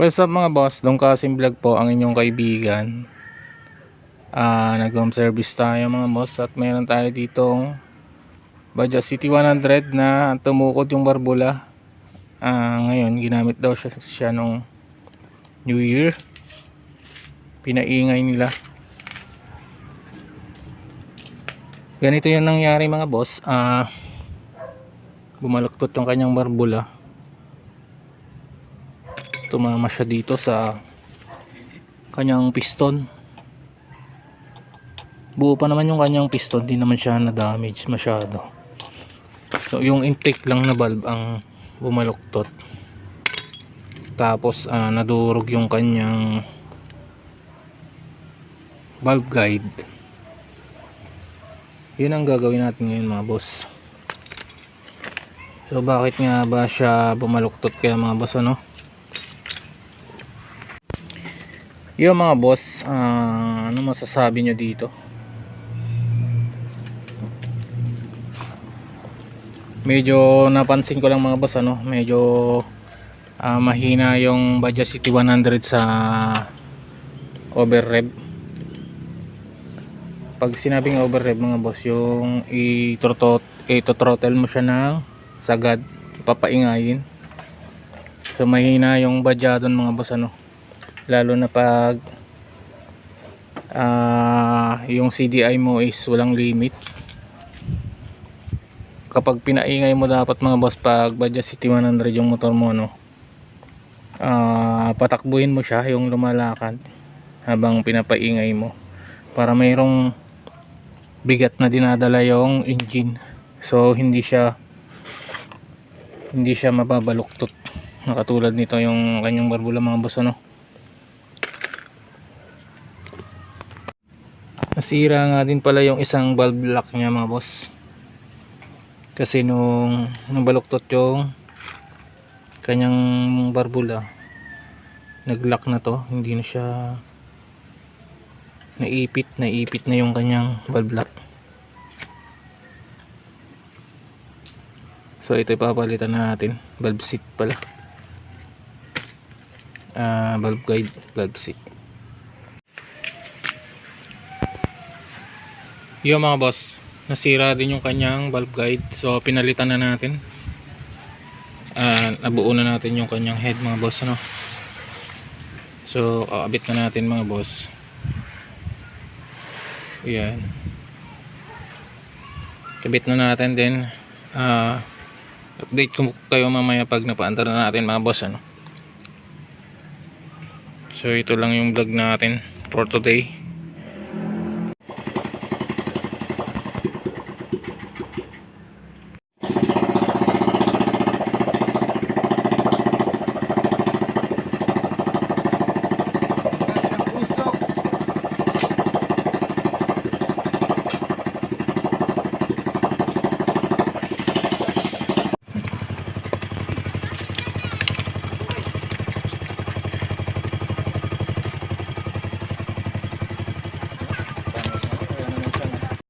What's up mga boss? Dong Kasim Vlog po ang inyong kaibigan. Ah, nag-home service tayo mga boss at meron tayo ditong Baja City 100 na tumukod yung barbula. Ah, ngayon ginamit daw siya, siya nung New Year. Pinaingay nila. Ganito yung nangyari mga boss. Ah, bumaluktot yung kanyang barbula tumama siya dito sa kanyang piston. Buo pa naman yung kanyang piston di naman siya na damage masyado. So yung intake lang na valve ang bumaluktot. Tapos ah, nadurog yung kanyang valve guide. Yun ang gagawin natin ngayon mga boss. So bakit nga ba siya bumaluktot kaya mga boss ano Yo mga boss, ah, ano masasabi nyo dito? Medyo napansin ko lang mga boss ano, medyo ah, mahina yung Baja City 100 sa over rev. Pag sinabing over rev mga boss, yung i-throttle mo siya ng sagad, papaingayin. So mahina yung Baja doon mga boss ano lalo na pag ah, yung CDI mo is walang limit. Kapag pinaingay mo dapat mga boss pag Baja City 100 yung motor mo no ah, patakbuhin mo siya yung lumalakad habang pinapaingay mo para mayroong bigat na dinadala yung engine. So hindi siya hindi siya mababaluktot nakatulad nito yung kanyang barbula mga boss ano nasira nga din pala yung isang valve lock niya mga boss. Kasi nung nung baluktot yung kanyang barbula nag-lock na to. Hindi na siya naipit naipit na yung kanyang valve lock. So ito ipapalitan na natin. Valve seat pala. Ah valve guide valve seat Yung mga boss, nasira din yung kanyang valve guide. So pinalitan na natin. Ah, nabuo na natin yung kanyang head mga boss ano. So aabit na natin mga boss. Yan. Kabit na natin din. Ah, update ko kayo mamaya pag napaandar na natin mga boss ano. So ito lang yung vlog natin for today.